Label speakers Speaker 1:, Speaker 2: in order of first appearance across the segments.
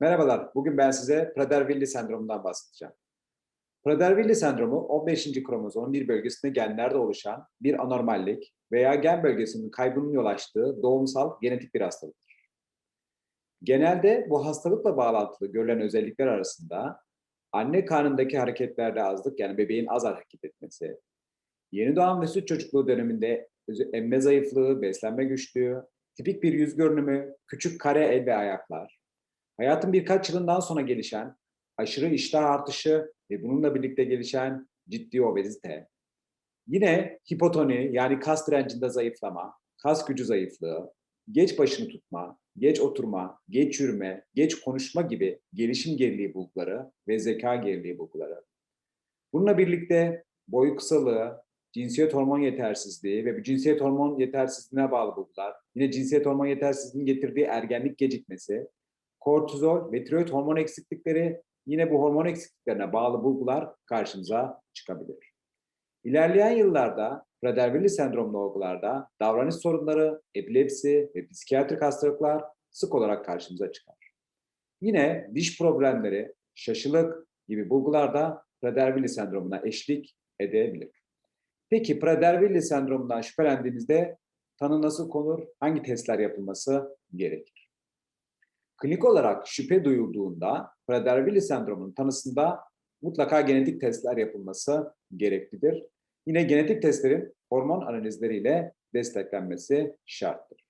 Speaker 1: Merhabalar, bugün ben size Prader-Willi sendromundan bahsedeceğim. Prader-Willi sendromu 15. kromozomun bir bölgesinde genlerde oluşan bir anormallik veya gen bölgesinin kaybının yol açtığı doğumsal genetik bir hastalıktır. Genelde bu hastalıkla bağlantılı görülen özellikler arasında anne karnındaki hareketlerde azlık yani bebeğin az hareket etmesi, yeni doğan ve süt çocukluğu döneminde emme zayıflığı, beslenme güçlüğü, tipik bir yüz görünümü, küçük kare el ve ayaklar, hayatın birkaç yılından sonra gelişen aşırı iştah artışı ve bununla birlikte gelişen ciddi obezite, yine hipotoni yani kas direncinde zayıflama, kas gücü zayıflığı, geç başını tutma, geç oturma, geç yürüme, geç konuşma gibi gelişim geriliği bulguları ve zeka geriliği bulguları. Bununla birlikte boy kısalığı, cinsiyet hormon yetersizliği ve bu cinsiyet hormon yetersizliğine bağlı bulgular, yine cinsiyet hormon yetersizliğinin getirdiği ergenlik gecikmesi, kortizol ve tiroid hormon eksiklikleri yine bu hormon eksikliklerine bağlı bulgular karşımıza çıkabilir. İlerleyen yıllarda Prader-Willi sendromlu olgularda davranış sorunları, epilepsi ve psikiyatrik hastalıklar sık olarak karşımıza çıkar. Yine diş problemleri, şaşılık gibi bulgular da Prader-Willi sendromuna eşlik edebilir. Peki Prader-Willi sendromundan şüphelendiğimizde tanı nasıl konur, hangi testler yapılması gerekir? Klinik olarak şüphe duyulduğunda Prader-Willi sendromunun tanısında mutlaka genetik testler yapılması gereklidir. Yine genetik testlerin hormon analizleriyle desteklenmesi şarttır.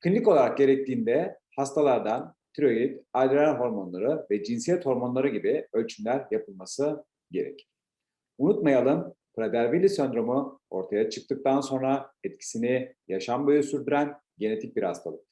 Speaker 1: Klinik olarak gerektiğinde hastalardan tiroid, adrenal hormonları ve cinsiyet hormonları gibi ölçümler yapılması gerekir. Unutmayalım, Prader-Willi sendromu ortaya çıktıktan sonra etkisini yaşam boyu sürdüren genetik bir hastalıktır.